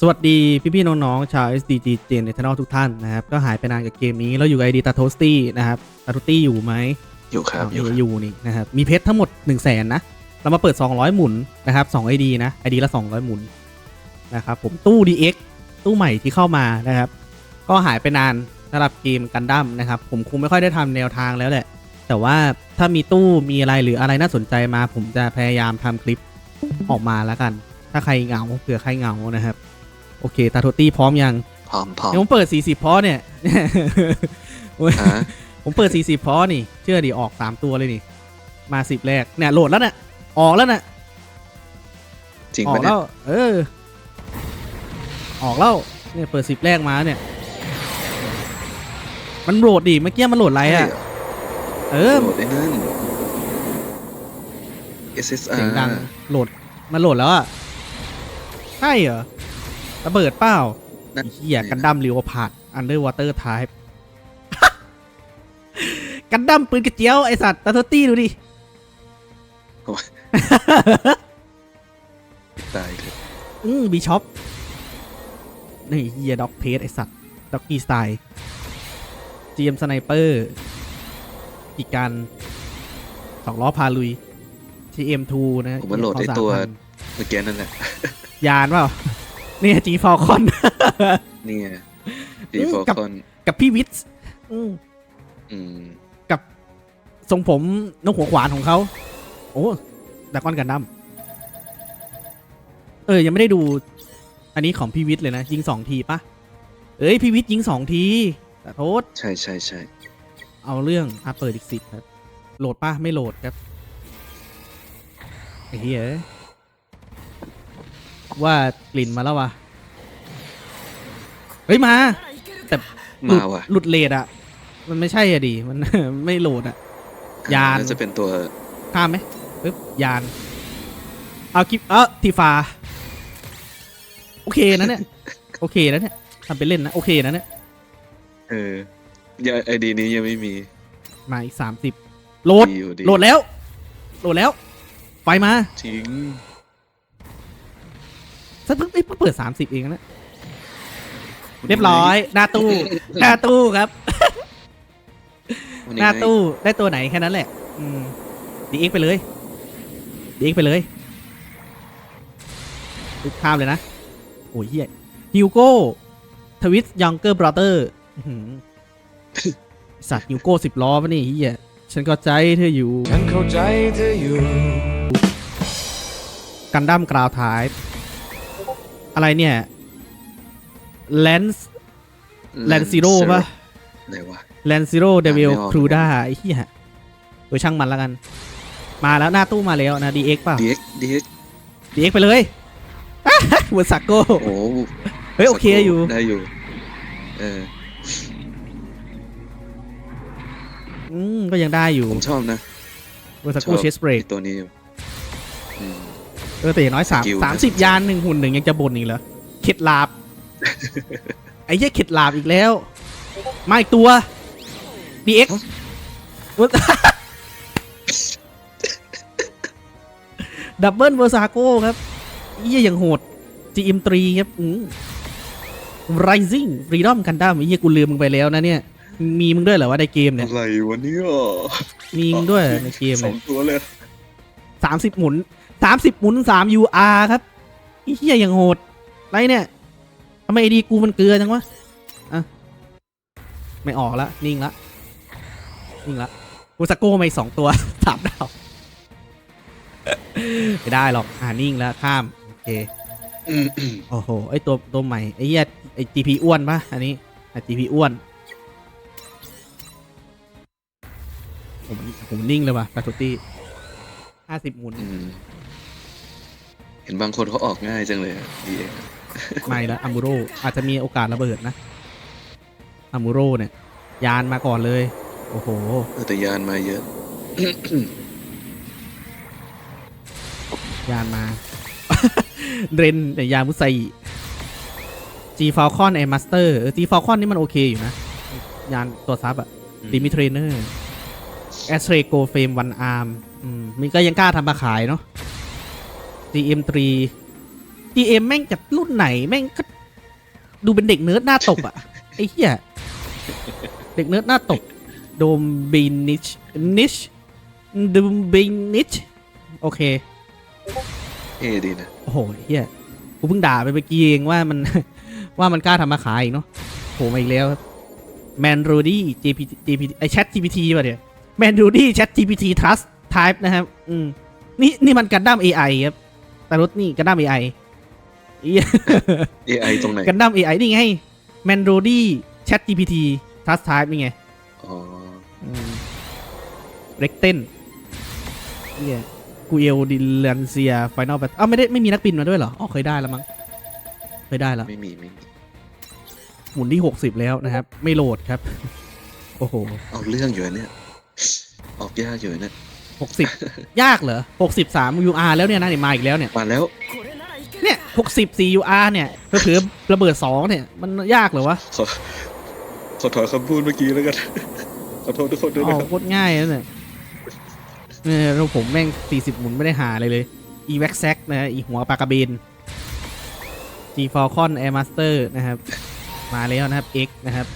สวัสดีพี่ๆน้องๆชาว SDG เจนในทนอทุกท่านนะครับ ก็หายไปนานกับเกมนี้แล้วอยู่กับไอดีตาโทสตี้นะครับตาโทสตี้อยู่ไหมอยู่ครับอ้าวอยู่ครับอยู่นี่นะครับ มีเพชรทั้งหมด 1 0 0 0 0แสนนะ เรามาเปิด 200 หมุนนะครับ2 ID นะ ID ละ 200 หมุนนะครับผมตู้ DX ตู้ใหม่ที่เข้ามานะครับ ก็หายไปนานสำหรับเกมกันดั้มนะครับ ผมคงไม่ค่อยได้ทำแนวทางแล้วแหละ แต่ว่าถ้ามีตู้มีอะไรหรืออะไรน่าสนใจมา ผมจะพยายามทำคลิปออกมาแล้วกัน ถ้าใครเหงาเผื่อใครเหงานะครับ โอเค ตาโทตี้พร้อมยัง พร้อมพร้อมเดี๋ยวผมเปิด 40พอเนี่ย ฮะผมเปิด 40พอนี่ เชื่อดิออก 3 ตัวเลยนี่ มา 10 แรก เนี่ยโหลดแล้วเนี่ยออกแล้วน่ะ จริงออปะกเนี่แล้ยว เออ ออกแล้ว เนี่ยเปิด 10 แรกมาเนี่ย มันโหลดดิ เมื่อกี้มันโหลดอะไรอะเออ โหลดไอ้นั่น SSR เสียงดังโหลดมันโหลดแล้วอะ ใช่เหรอ ระเบิดเปล่านั่นไอ้เหี้ยกันดั้มริวพาดอันเดอร์วอเตอร์ไทป์กันดั้มปืนกระเจียว ไอสัตว์ตาโทตี้ดูดิ ตายเถอะอืมบีช็อปนี่เฮียด็อกเพสไอสัตว์ด็อกกี้สไตล์จีเอ็มสไนเปอร์อีกการสองล้อพาลุย TM2 นะผมมาโหลดไอ้ EM ตัว3,000เมื่อกี้นั่นแหละยานเปล่า เนี่ยจีฟอลคอนเนี่ยอืดีมฟอกับคอนกับพี่วิทส์อืมอืมกับทรงผมนกหัวขวานของเขาโอ้ดากอนกันดั้มเออ ยังไม่ได้ดู อันนี้ของพี่วิทย์เลยนะ ยิงสองทีปะเอ้ย พี่วิทย์ยิงสองทีแต่โทษ ใช่ใช่ใช่เอาเรื่องอะเปิดอีกสิบครับ โหลดป่ะไม่โหลดครับไอ้เหี้ยเอ้ย ว่ากลิ่นมาแล้ววะเฮ้ยมาหลุดมาว่ะ หลุดเลดอะมันไม่ใช่อะดิมัน ไม่โหลดอะยานน่าจะเป็นตัวข้ามไหมปึ๊บยาน เอาคลิปเออทีฟา โอเคนะเนี่ย โอเคนะเนี่ยทำเป็นเล่นนะ โอเคนะเนี่ย เออยังไอดีนี้ยังไม่มี มาอีกสามสิบโหลด ดีอยู่ดี โหลดแล้ว โหลดแล้ว ไฟมา ทิ้ง สักเพิ่งเอ้ยเพิ่งเปิดสามสิบเองนะ เรียบร้อย หน้าตู้ หน้าตู้ครับวันหนี้น้าไงตู้ได้ตัวไหนแค่นั้นแหละ อืมดีเอ็กไปเลยดีเอ็กไปเลยปึ๊บข้ามเลยนะ โอ้ยเฮียฮิวโก้ทวิสยังเกอร์บราเตอร์สัตว์ฮิวโก้สิบล้อปะนี่เฮียฉันก็ใจเธออยู่ ฉันเข้าใจเธออยู่ กันดั้มกราวท้าย อะไรเนี่ยแลนส์แลนซิโร่ปะไหนวะแลนซิโร่เดวิลอ่านไม่ออกครูด้าไอ้เหี้ยโดยช่างมันแล้วกัน มาแล้วหน้าตู้มาแล้วนะ DX เปล่า DX DX DX ไปเลยเวอร์ซักโกโอ้โหเฮ้ยโอเคอยู่ได้อยู่เอออืมก็ยังได้อยู่ ผมชอบนะเวอร์ซักโกชอบเชสเบรกไอ้ตัวนี้อยู่อืม เออแต่อย่างน้อยสามสกิลสามสิบยานหนึ่งหุ่นหนึ่งยังจะบ่นอีกเหรอเข็ดลาบ ไอ้เหี้ยเข็ดลาบอีกแล้ว มาอีกตัว DX ดับเบิลเวอร์ซาโก้ครับเยี่ยอย่างโหด GM3 ครับอืม Rising Freedom Gundam ไอ้เหี้ยกูลืมมึงไปแล้วนะเนี่ย มีมึงด้วยเหรอว่าในเกมเนี่ย อะไรวะเนี่ยมีมึงด้วยเหรอในเกมสอเนี่ยงตัวเลยสามสิบหมุน สามสิบหมุนสาม UR ครับไอ้เหี้ยอย่างโหดไรเนี่ยทำไมดีกูมันเกลือจังวะอะไม่ออกละนิ่งละนิ่งละกูสโก้มาอีกสองตัวสามดาวไม่ได้หรอกอ่านิ่งแล้วข้ามโอเคโอ้โหไอตัวตัวใหม่ไอเหี้ยไอ GP อ้วนปะอันนี้ไอ GP อ้วนผมผมนิ่งเลยว่ะตาตุตี้ห้าสิบหมุน เห็นบางคนเขาออกง่ายจังเลยดีเองไม่ละอามูโรอาจจะมีโอกาสระเบิดนะอามูโรเนี่ย ยานมาก่อนเลย โอ้โหแต่ยานมาเยอะ ยานมา เรนแต่ยานมุไซจีฟ a ลคอนไอมาสเตอร์จีฟ a ลคอนนี่มันโอเคอยู่นะ ยานตัวซับอะอืมดิมิเทรเนอร์แอสเทรโกเฟมวันอาร์มมันก็ยังกล้าทำมาขายเนาะ GM3 GM แม่งจากรุ่นไหนแม่งก็ดูเป็นเด็กเนิร์ดหน้าตบอะไอ้เหี้ยเด็กเนิร์ดหน้าตบโดมบินิชนิชดูมบินิชโอเคเท่ดีนะโอ้โหเฮียกูเพิ่งด่าไปเมื่อกี้เองว่ามันว่ามันกล้าทำมาขายอีกเนาะโผล่มาอีกแล้วแมนรูดี้ GPT GPT ไอ Chat GPT ป่ะเนี่ยแมนรูดี้ Chat GPT Trust Type นะครับอืมนี่นี่มันกันดั้ม AI ครับ แต่รถนี่กันดั้ม AI เหี้ย AI ตรงไหนกันดั้ม AI นี่ไงแมนรูดี้ Chat GPT Trust Type นี่ไงอ๋อเร็กเต้นเฮียกูเอลดิลันเซียไฟนอลแบบอ้าวไม่ได้ไม่มีนักบินมาด้วยเหรอ อ๋อเคยได้แล้วมั้ง เคยได้แล้ว ไม่มีไม่มีหมุนที่60แล้วนะครับ ไม่โหลดครับ โอ้โห เอาเรื่องอยู่นะเนี่ย ออกยากอยู่นะ เนี่ย60ยากเหรอ63 UR แล้วเนี่ยนะเนี่ยมาอีกแล้วเนี่ย มาแล้ว เนี่ย64 UR เนี่ยเผื่อๆระเบิด2เนี่ย มันยากเหรอวะ ขอขอถอนคำพูดเมื่อกี้แล้วกัน ขอโทษทุกคนด้วยอ๋นะอครับ โคตรง่ายแล้วเนี่ยเนี่ยเราผมแม่ง40หมุนไม่ได้หาเลยเลย e v a c s a c นะฮะอีหัวปลากระเบน G Falcon Air Master นะครับ มาแล้วนะครับ X นะครับ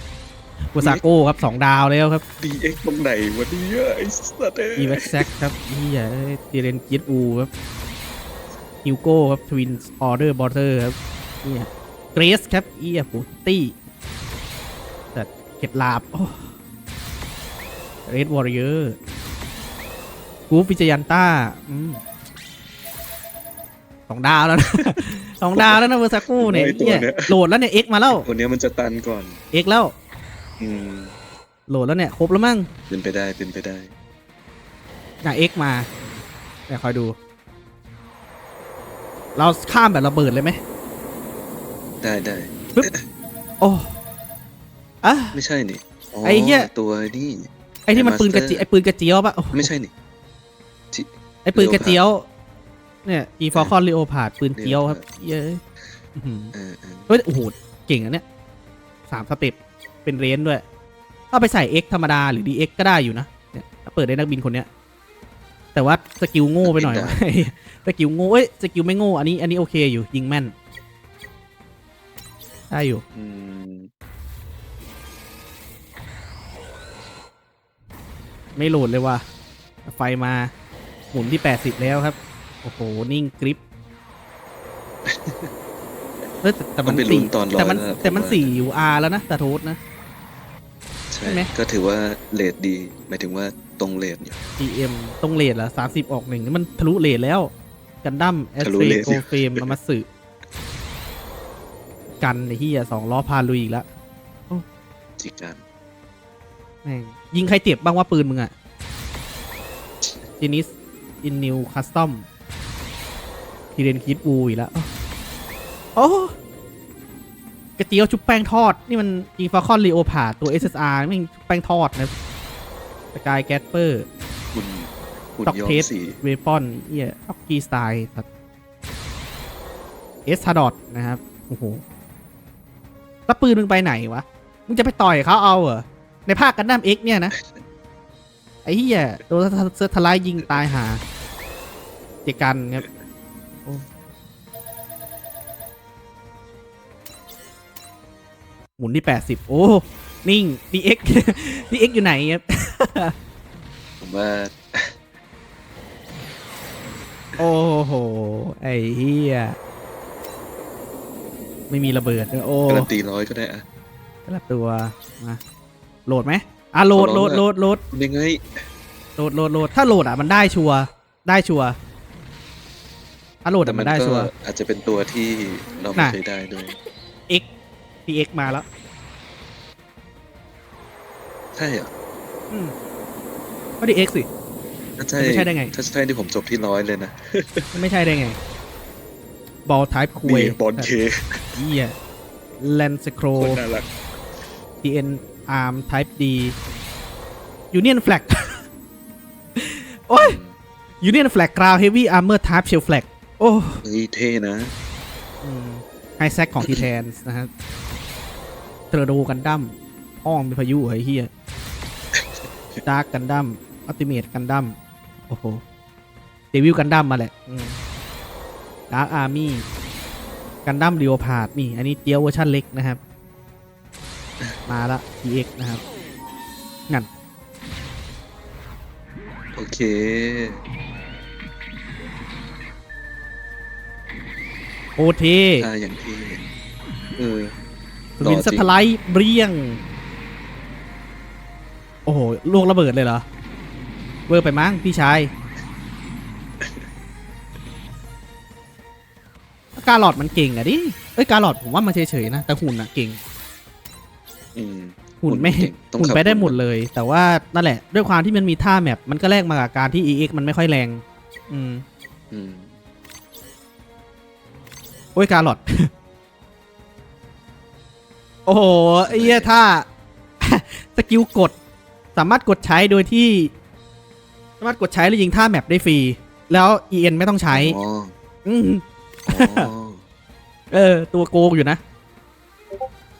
กูซาโก้ครับ2ดาวแล้วครับดีเอ็กตรงไหนวันนี้ไอ้สัตว์เอ้ย e v a c s a c ครับเฮียตีเรนกิตอูครับฮิวโก้ครับทวินออเดอร์บอร์เตอร์ครับเนี่ยเกรสครับเอียปูตี้แต่เข็ดลาบเรดวอริเออร์กูฟิจยันต้าอืมสองดาวแล้วนะสองดาวแล้วนะเวอร์ซากูเนี่ยเหี้ยโหลดแล้วเนี่ยเอ็กมาแล้วคนเนี้ยมันจะตันก่อนเอ็กแล้ว อืมโหลดแล้วเนี่ย ครบแล้วมั้งเป็นไปได้เป็นไปได้อะเอ็กมาเดี๋ยวคอยดู เราข้ามแบบระเบิดเลยไหมได้ได้โอ้อะ ไม่ใช่นี่ไอ้เหี้ย ตัวนี่ ไอที่มันปืนกระจิ Master ไอปืนกระเจียวปะโอ้ไม่ใช่นี่ ไอปืนกระเจียว เนี่ยอีฟอร์คอนลีโอพาดปืนเจียวครับ เย้ยอื้อหือเออเออเฮ้ยโอ้โหเก่งอะเนี่ยสามสเต็ป เป็นเรนจ์ด้วย เอาไปใส่ X ธรรมดาหรือ DX ก็ได้อยู่นะเนี่ยถ้าเปิดได้นักบินคนเนี้ย แต่ว่าสกิลโง่ไปหน่อย สกิลโง่เอ้ยสกิลไม่โง่อันนี้อันนี้โอเคอยู่ยิงแม่นได้อยู่ อืมไม่โหลดเลยว่ะไฟมาหมุนที่ 80 แล้วครับ โอ้โห นิ่งกริปเออแต่แต่มัมันนเป็นสี่รุ่นตอนร้อแต่ยมันแล้วแต่มันผว่า สี่อยู่ R แล้วนะแต่โทษนะ ใช่ใช่ไหมก็ถือว่าเลทดีหมายถึงว่าตรงเลทอยู่ GM ตรงเลทเหรอสามสิบออกหนึ่งนี่มันทะลุเลทแล้วกันดั้มแอสทะลุเฟรเลท โกเฟมอามาสึกันไอ้ที่สองล้อพาลุยอีกแล้วจิกันแม่งยิงใครเจ็บบ้างว่าปืนมึงอะจินิสอินนิวคัสตอมทีเรนคิดอูอีกแล้วโอ้ กระเจียวชุบแป้งทอด นี่มันอีฟาคอนลีโอพาตัว SSR ไม่งชุบแป้งทอดนะสกายแกสเปอร์คุณคุณด็อกย้อเทมสสีเวปอนเอียออกกี้สไตล์เอสทาดอทนะครับ โอ้โห แล้วปืนมึงไปไหนวะ มึงจะไปต่อยเขาเอาเหรอ ในภาคกันดั้มเอ็กเนี่ยนะ ไอ้เหี้ยโดนเซอร์ทลายยิงตายหา เจกันครับ มุนที่แปดสิบโอ้ นิ่ง DX DX อยู่ไหนครับ ผมว่าโอ้โห ไอ้เฮียไม่มีระเบิดด้วยโอ้การันตีร้อยก็ได้อะกระตัว มา โหลดไหมอะโหลดขอโหลร้องดอะโหลดโหลดยังไงโหลดโหลดโหลดถ้าโหลดอะมันได้ชัวร์ได้ชัวร์ถ้าโหลดแต่อะมัมันนได้ก็ชัวร์ อาจจะเป็นตัวที่เราไม่น่ะ เคยได้ด้วย X PX มาแล้วใช่เหรออืมก็ดี X สิ ถ้าใช่ไม่ใช่ได้ไง ถ้าใช่ที่ผมจบที่ร้อยเลยนะมันไม่ใช่ได้ไง บอลไทป์คุยนี่บอลเคเฮียแลนสโครคนน่ารัก TN ARM Type D Union Flag โอ้ย Union Flag Ground Heavy Armor Type Shell Flag โอ้ เฮ้ยเท่นะไฮแซกของ Titans นะฮะ เทอร์โดกันดั้มห้องเป็นพายุเหรอไอ้เฮียดาร์กกันดั้มอัลติเมทกันดั้มโอ้โหเดวิลกันดั้มมาแหละดาร์กอาร์มี่กันดั้มเรียวพาดนี่ อันนี้เจียวเวอร์ชันเล็กนะครับ มาละ EX นะครับงั้นโอเค โอเทอ่าอย่างที่เออส วินหล่อจริสงไลด์เบรียง โอ้โหลูกระเบิดเลยเหรอ เวอร์ไปมั้งพี่ชายการหลอดมันเก่งอะดิ เอ้ยการหลอดผมว่ามันเฉยๆนะ แต่หุ่นอะเก่งอืมหุ่นไม่หุ่นเก่งต้องหุ่นขับไปได้หุ่นหมดเลย แต่ว่านั่นแหละ ด้วยความที่มันมีท่าแมปมันก็แลกมากับการที่ EX มันไม่ค่อยแรง อืมอืมโอ้ยการหลอด โอ้โหไอ้เหี้ยถ้า สกิลกด สามารถกดใช้โดยที่ สามารถกดใช้แล้วยิงท่าแมปได้ฟรี แล้ว EN ไม่ต้องใช้ อ๋ออืมอ๋อเออ ตัวโกงอยู่นะ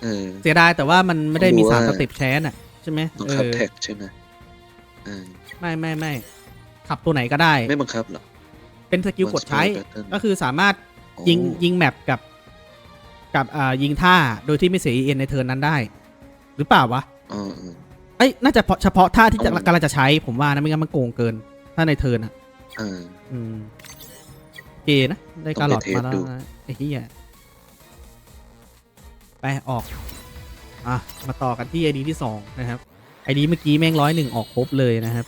เออ เสียดายแต่ว่ามันไม่ได้มีต้องดูสามว่าสเต็ปแชนอะใช่ไหมต้องเอขับอแท็กใช่ไหมอ่าไม่ไม่ไม่ขับตัวไหนก็ได้ ไม่บังคับเหรอเป็นสกิลกดใช้ One Spell Pattern ก็คือสามารถอ๋อยิงยิงแมปกับ กับอ่ายิงท่าโดยที่ไม่เสีย EN ในเทิร์นนั้นได้ หรือเปล่าวะอ๋ออ๋อเอ้ยน่าจะเฉพาะท่าที่จะเอากำลังจะใช้ผมว่านะไม่งั้นมันโกงเกิน ถ้าในเทิร์นอะอ่าอืมเกนะ ได้การหลอดต้องไปเทสมาแล้วดู นะไอ้เหี้ยไปออก อะ มาต่อกันที่ไอดีที่สองนะครับ ไอดีเมื่อกี้แม่งร้อยหนึ่งออกครบเลยนะครับ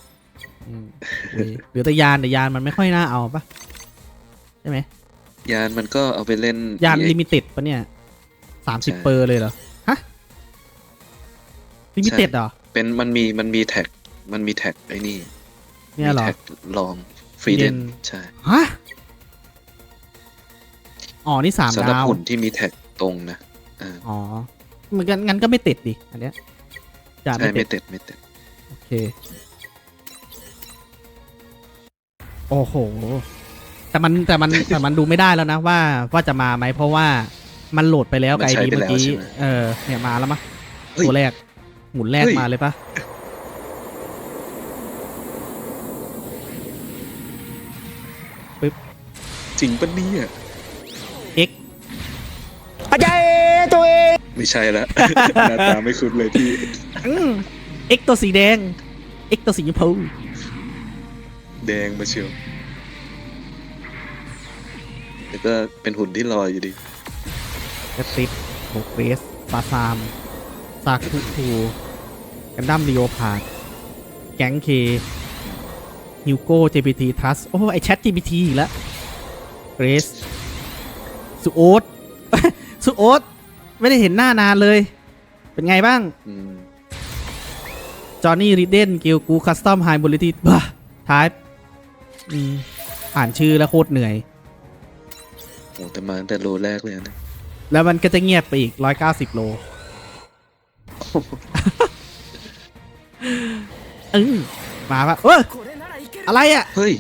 อืมโอเคเหลือแต่ยานแต่ยานมันไม่ค่อยน่าเอาปะใช่ไหมยานมันก็เอาไปเล่น ยาน EX ลิมิเต็ดปะเนี่ย สามสิบใช่เปอร์เลยเหรอ ฮะลิมิเต็ดเหรอ เป็นมันมีมันมีแท็ก มันมีแท็กไอ้นี่ เนี่ยเหรอมีแท็กลองฟรีเดน Freedom ใช่ ฮะ อ๋อ นี่สามสำหรับดาวหุ่นที่มีแท็กตรงนะอ่าอ๋อมันงั้นงั้นก็ไม่ติดดิ อันเนี้ยจานใช่ไม่ไม่ติดเต็ดไม่เต็ดโอเค โอ้โห แต่มันแต่มันแต่มันดูไม่ได้แล้วนะว่าว่าจะมาไหมเพราะว่า มันโหลดไปแล้วกับไอดีเมื่อกี้ เออ เนี่ยมาแล้วมะเฮ้ยตัวแรก หมุนแรกเฮ้ยมาเลยปะจริงปะเนี่ยเอ็กไม่ใช่ละหน้าตาไม่คุ้นเลยพี่เอ็กตัวสีแดงเอ็กตัวสีชมพูแดงมาเชียวแต่ก็เป็นหุ่นที่ลอยอยู่ดี เอสติสโบเกรสปาซามซาคุทูกันดั้มลีโอพาร์ดแก๊งเคฮิวโก้ JPT ทัสโอ้ ไอแชท GPT อีกแล้วเกรสสุโอตสุโอตไม่ได้เห็นหน้านานเลย เป็นไงบ้างอืมจอห์นนี่ริดเดนกิลกูคัสตอมไฮบริตี้บ้าทายอ่านชื่อแล้วโคตรเหนื่อย โอ้แต่มาตั้งแต่โลแรกเลยนะ แล้วมันก็จะเงียบไปอีก190โลเออมาปะเอยอะไรอะ เฮ้ย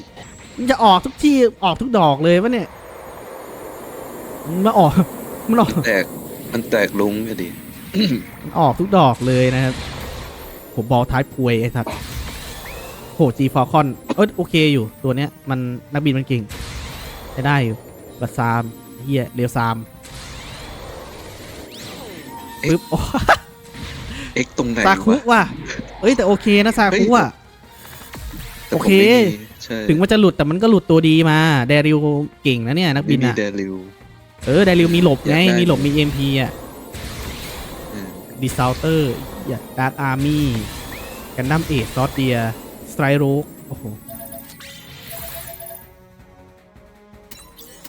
มันจะออกทุกที่ออกทุกดอกเลยวะเนี่ยมันมาออกมันออกแตก มันแตกลุงอะดิมันออกทุกดอกเลยนะครับ ผมบอลท้ายพวยไอ้สัตว์โหจีฟอลคอน เออโอเคอยู่ตัวเนี้ย มันนักบินมันเก่งใช้ได้อยู่บัตซามเฮียเรียวซาม ปึ๊บโอ้เอ็กตรงไหนซาคุวะว่ะเอ้ยแต่โอเคนะซาคุอะแต่โอผมเคไม่มีใช่ถึงมันจะหลุดแต่มันก็หลุดตัวดีมา เดริวเก่งนะเนี่ยนักบิไม่นมีอะเดลิวเออเดริวมีหลบไงอยากได้มีหลบมีเอ็มพีอะอืมดิซาวเตอร์ดาร์กอาร์มี่กันดั้มเอทซอสเดียสไตรโรกโอ้โห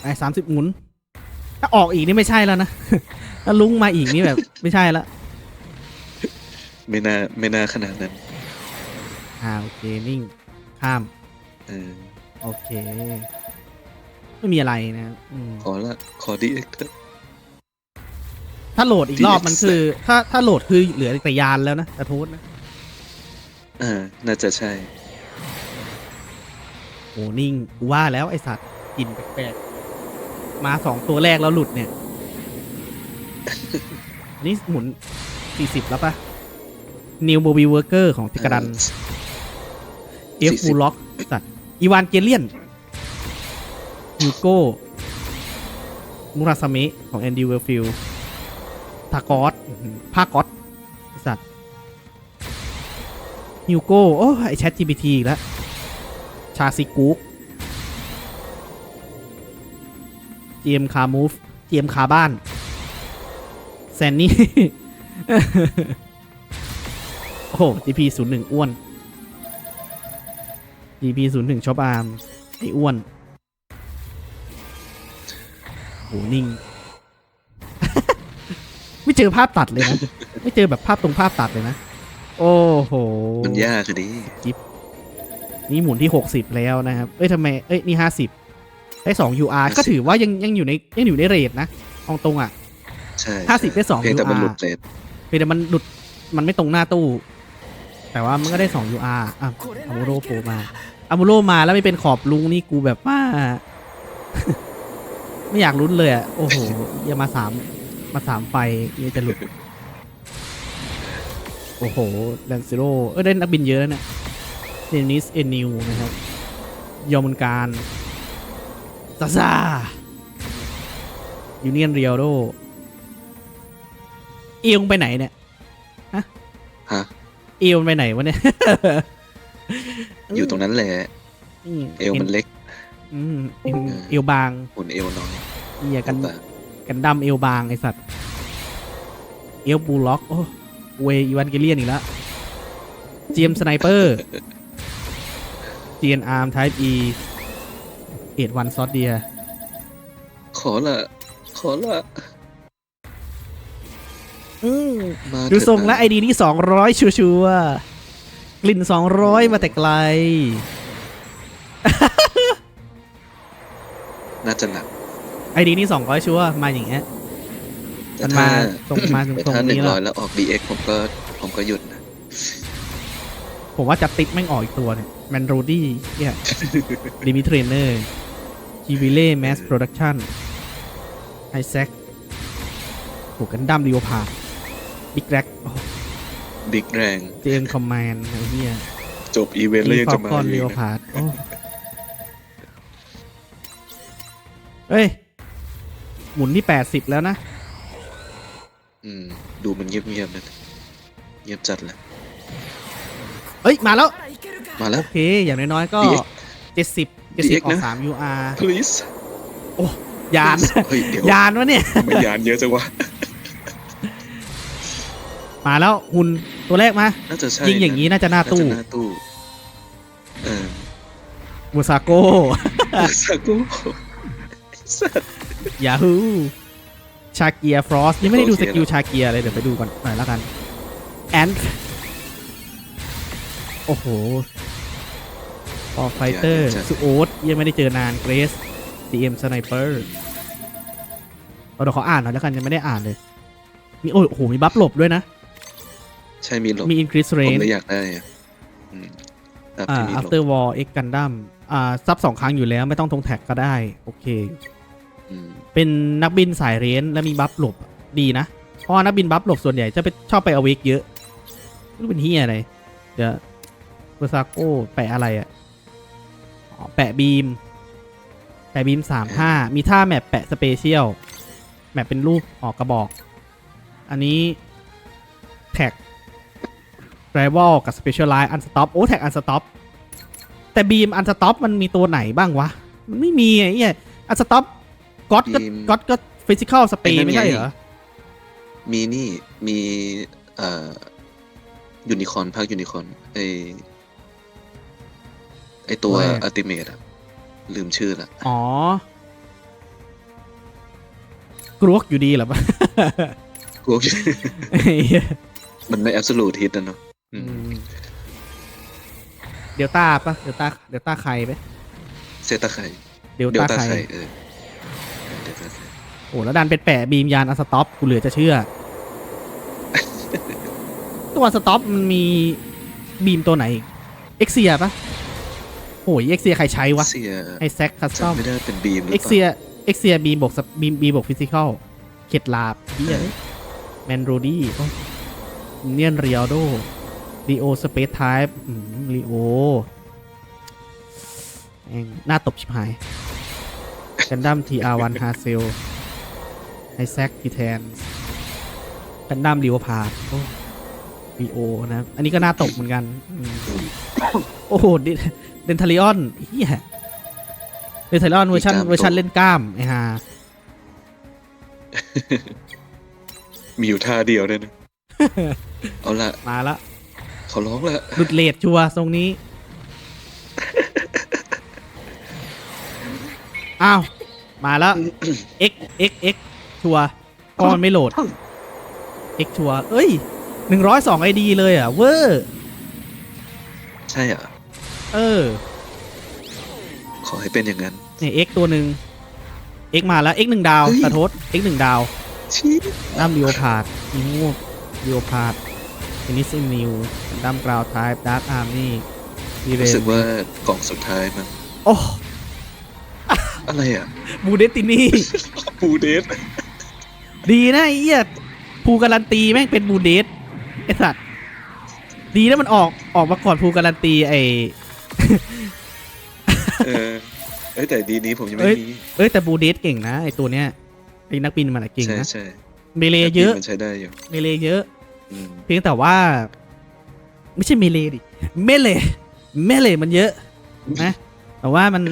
ไอ้สามสิบหมุน ถ้าออกอีกนี่ไม่ใช่แล้วนะ ถ้าลุงมาอีกนี่แบบ ไม่ใช่ละไม่น่าไม่น่าขนาดนั้นอ่าโอเคนิ่งข้ามเออโอเค ไม่มีอะไรนะครับอืมขอละขอดีเอ็กเถอะ ถ้าโหลดอีกรอบมันคือ ถ้าถ้าโหลดคือเหลือแต่ยานแล้วนะแต่โทษนะอ่าน่าจะใช่ โอ้นิ่งกูว่าแล้วไอสัตว์กลินแปลกๆมาสองตัวแรกแล้วหลุดเนี่ย อันนี้หมุนสี่สิบแล้วปะนิวโบบีเวอร์เกอร์ของติกระดันเอฟฟูล็อกสัตว์อีวานเกเลียนยูโก้มุราสเมะของแอนดี้เวลฟิลทากอสภาคกอสไอ้สัตว์ฮิวโก้ โอ้ไอแชท GPT อีกแล้ว ชาซิกุกเจมคามูฟเจมคาบ้าน แซนนี่ โอ้โห GP 0 1อ้วน GP 0 1ช็อปอาร์มไออ้วนโหนิ่ง ไม่เจอภาพตัดเลยนะ ไม่เจอแบบภาพตรงภาพตัดเลยนะ โอ้โห มันยากคือดินี่หมุนที่ 60 แล้วนะครับ เอ้ยทำไม เอ้ย นี่ 50 ได้ 2 UR ก็ถือว่ายังยังอยู่ในยังอยู่ในเรทนะ ตรงตรงๆอะ ใช่ห้าสิบได้สองเพียงแต่มัน UR หลุดเลทเพียงแต่มันหลุดมันไม่ตรงหน้าตู้ แต่ว่ามันก็ได้ 2 UR อะอามูโรโผล่มาอามูโรมาแล้วไม่เป็นขอบลุงนี่กูแบบว่า ไม่อยากลุ้นเลยอะ โอ้โหอย่ามาสามมาสามไฟยังจะหลุด โอ้โหแลนซิโร่เออได้นักบินเยอะแล้วเนี่ยเดนิสเอนิวนะครับ ยอมุนการซาซายูเนียนเรียโด เอวมึงไปไหนเนี่ยฮะเอวมันไปไหนวะเนี่ย อยู่ตรงนั้นแหละนี่เอวมันเล็ก อืมเอวเออเอวบางหุ่นเอวน้อยเหียกันต่างกันดั้มเอวบางไอสัตว์ เอวบูล็อก โอ้เวอีวานเกเลียนอีกแล้วเจียมสไนเปอร์เจียนอาร์มไทป์อีเอ็ดวันซอสเดีย ขอละ ขอละอืมมา ดูเถอะทรงและนะไอดีนี่สองร้อยชัวร์ๆกลิ่นสองร้อยมาแต่ไกล น่าจะหนักไอดีนี่สองร้อยชัวร์มาอย่างเงี้ยแต่มันถ้ามาตรงมาตรงแต่ตรงถ้าหนึ่นี้งแล้ร้วอยแล้วออก DX ผมก็ผมก็หยุดนะ ผมว่าจะติ๊กแม่งออกอีกตัวเนี่ยแมนโรดี้เนี่ยดิมิเทรนเนอร์จีวิเล่แมสโปรดักชั่นไอแซคโหกันดั้มดิโอพา บิ๊กแร็กบิ๊กแรงเจมคอมมานไอ้เหี้ยจบอีเวนต์แล้วมียังฟอจะลมาคอนอีดิกโอนะพาโอ้เฮ้ย หมุนที่80แล้วนะ อืม ดูมันเงียบๆนะเงียบจัดเลยเอ้ย มาแล้ว มาแล้ว โอเค อย่างน้อยๆ ก็ DX 70 70 DX ออกนะ3 UR please ยานเฮ้ยเดี๋ยวยานวะเนี่ย ไม่ยานเยอะจังวะ มาแล้วหุ่นตัวแรกมาน่าจะใช่ยิงอย่างนี้น่าจะหน้าน่าตู้จะหน้าตู้เออมูซาโกซากุสัตว์ยาฮูชาเกียฟรอสยังไม่ได้ดูโอสเคกิลชาเกียเลยเดี๋ยวไปดูก่อนหน่อยแล้วกันแอนโอ้โหออไฟเตอร์สุโอตยังไม่ได้เจอนานเกรสดีเอ็มสไนเปอร์เดี๋ยวขออ่านหน่อยแล้วกันยังไม่ได้อ่านเลยมีโอ้โหมีบัฟหลบด้วยนะ ใช่มีหลบมี increase ผม range เลยอยากได้อะอืมตามอ่า ที่มีหลบ after war x gundam อ่าซับสองครั้งอยู่แล้วไม่ต้องทงแท็กก็ได้ โอเค อืมเป็นนักบินสายเรนและมีบัฟหลบดีนะ เพราะว่านักบินบัฟหลบส่วนใหญ่จะไปชอบไปอเวกเยอะไม่รู้เป็นเฮียอะไร เดี๋ยวเบอร์ซาโก้แปะอะไรอะ่ะอ๋อแปะบีม แปะบีมสามท่ามีท่าแมปแปะสเปเชียล แมปเป็นรูปออกกระบอก อันนี้แท็ก ไรวอลกับสเปเชียลไลน์อันสต็อปโอ้แท็กอันสต็อปแต่บีมอันสต็อปมันมีตัวไหนบ้างวะ มันไม่มีไอ้เหี้ยอันสต็อปก็อดก็ Beam ก็อดก็ฟิสิกอลสเปไอ้นั่นไม่ใช่ไงเหรอ มีนี่มีเอ่อยูนิคอนภาคยูนิคอนไอไอตัวอะไรอัลติเมทอะลืมชื่อละอ๋อกรวกอยู่ดีเหรอปะ กลัวไอ้เหี้ยมันไม่แอบสูตฮิตนะเนาะอือืมม เดลต้าปะเดลต้าเดลต้าใครไหมเซตาไคเดลเดลต้าต้าใครไคเออเดลต้าไคโอ้แล้วดันเป็นแปะบีมยานอันสต็อปกูเหลือจะเชื่อ ตัวสต็อปมันมีบีมตัวไหนเอ็กเซียปะโอ้ยเอ็กเซียใครใช้วะเสียไอแซคคัสตอม จำไม่ได้เป็นบีมหรือเอ็กเปเซีล่ายเอ็กเซียบีมบวกสบีมบีบวกฟิสิกอลเข็ดลาบเฮียแมนโรดี้เนียนเรียโด รีโอสเปซไทป์รีโอแม่งหน้าตบชิบหายกันดั้มทีอาร์วันฮาเซลไอแซคทีแทนกันดั้มริวพาร์วีโอนะครับอันนี้ก็น่าตกเหมือนกันอืมโอ้โหเดนทาริออนเฮียเดนทาริออนเวอร์ชันมีกล้ามเวอร์ชันเล่นกล้ามไอ้ห่ามีอยู่ท่าเดียวเลยนะ เอาละมาละเขาร้องละหลุดเลดชัวร์ทรงนี้ อ้าว มาแล้ว x x x ชัวร์เพราะมันไม่โหลด x ชัวร์เอ้ยหนึ่งร้อยสองไอดีเลยอะ เวอร์ใช่อะ เออ ขอให้เป็นอย่างนั้น เนี่ย x ตัวหนึ่ง x มาแล้ว x หนึ่งดาวเฮ้ยสะทด x หนึ่งดาวชี้ดัมเรียวพาดอีมูเรียวพาด เทนนิสนิวดัมกราวไทป์ดาร์กอาร์มี่ดีเรรู้สึนกว่ากล่องสุดท้ายมันโอ้อะไรอะบูเดตินี่ปูเดสดีนะไอ้เหี้ยภูการันตีแม่งเป็นบูเดสไอสัตว์ดีนะมันออกออกมาก่อนภูการันตีไอเออเอ้ยแต่ดีนี้ผมยังเอ้ไม่ยมีเอ้ยแต่บูเดสเก่งนะไอตัวเนี้ยไอนักบินมันอะเก่งใช่นะใช่เมเลเยอะมันใช้ได้อยู่เมเลเยอะอืม เพียงแต่ว่า ไม่ใช่เมเลดิเมเลเมเลมันเยอะนะ แต่ว่ามัน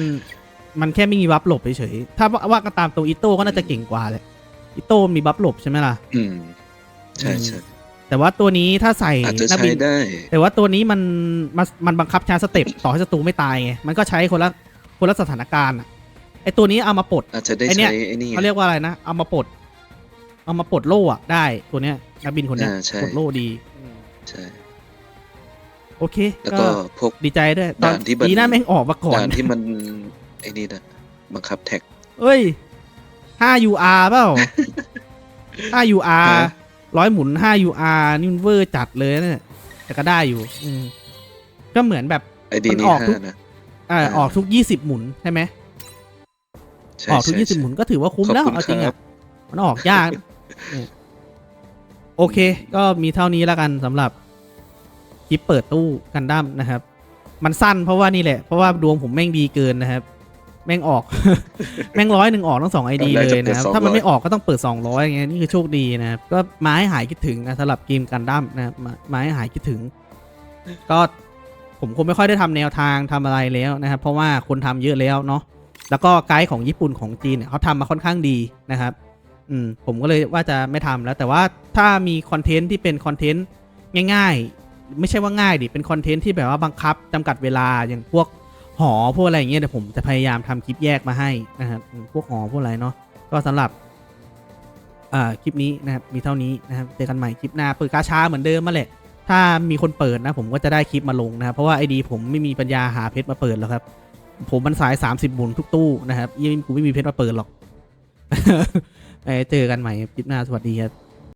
มันแค่ไม่มีบัฟหลบเฉยๆถ้าว่าว่ากันตามตัวอิโต้ก็น่าจะเก่งกว่าแหละอิโต้มีบัฟหลบใช่ไหมล่ะ อืมใช่ใช่แต่ว่าตัวนี้ถ้าใส่อาจจะนักใช้บินได้ แต่ว่าตัวนี้มันมันมันบังคับชาร์จสเต็ปต่อให้ศัตรูไม่ตายไงมันก็ใช้คนละคนละสถานการณ์อะไอตัวนี้เอามาปลดอาจจะได้ไอ้เนี่ยใช้ไอ้นี่เขาเรียกว่าอะไรนะเอามาปลด เอามาปลดโล่อะได้ตัวเนี้ยนักบินคนเนี้ยอ่าใช่ ปลดโล่ดี ใช่ โอเคแล้วก็ก็พวก ดีใจด้วยตอนด่านที่มัน ดีหน้าแม่งออกมาก่อนด่านที่มันไอ้นี่นะบังคับแท็ก เอ้ย 5 UR เปล่า 5 UR ฮะ ร้อยหมุน 5 UR นี่มันเวอร์จัดเลยนะเนี่ยแต่ก็ได้อยู่ อืมก็เหมือนแบบ ไอดีมันนี้ออกทุห้ากนะ อ่าอ่า ออกทุก 20 หมุนใช่ไหม ใช่ออกทุก ใช่ยี่สิบใช่หมุนก็ถือว่าคุ้มแล้ว ขอบคุณเอาจริงครัอะ บ มันออกยากเนี่ย โอเค ก็มีเท่านี้แล้วกันสำหรับคลิปเปิดตู้กันดั้มนะครับ มันสั้นเพราะว่านี่แหละ เพราะว่าดวงผมแม่งดีเกินนะครับ แม่งออก แม่งร้อยหนึ่งออกทั้งสองไอดีตอนแรกเลยจะเปิดนะครับ200ถ้ามันไม่ออกก็ต้องเปิดสองร้อยอย่างเงี้ยนี่คือโชคดีนะครับ ก็มาให้หายคิดถึงนะสำหรับเกมกันดั้มนะครับมามาให้หายคิดถึง ก็ผมคงไม่ค่อยได้ทำแนวทางทำอะไรแล้วนะครับ เพราะว่าคนทำเยอะแล้วเนาะแล้วก็ไกด์ของญี่ปุ่นของจีนเนี่ยเขาทำมาค่อนข้างดีนะครับ อืมผมก็เลยว่าจะไม่ทำแล้ว แต่ว่าถ้ามีคอนเทนต์ที่เป็นคอนเทนต์ง่าย ๆ ไม่ใช่ว่าง่ายดิเป็นคอนเทนต์ที่แบบว่าบังคับจำกัดเวลาอย่างพวกหอพวกอะไรอย่างเงี้ยเดี๋ยวผมจะพยายามทำคลิปแยกมาให้นะครับพวกหอพวกอะไรเนาะก็สำหรับอ่าคลิปนี้นะครับมีเท่านี้นะครับเจอกันใหม่คลิปหน้าเปิดกาช้าเหมือนเดิมมาแหละถ้ามีคนเปิดนะผมก็จะได้คลิปมาลงนะครับเพราะว่าไอดีผมไม่มีปัญญาหาเพชรมาเปิดแล้วครับ ผมมันสาย 30หมุนทุกตู้นะครับยี่กูไม่มีเพชรมาเปิดหรอก เอ้ยเจอกันใหม่คลิปหน้าสวัสดีครับ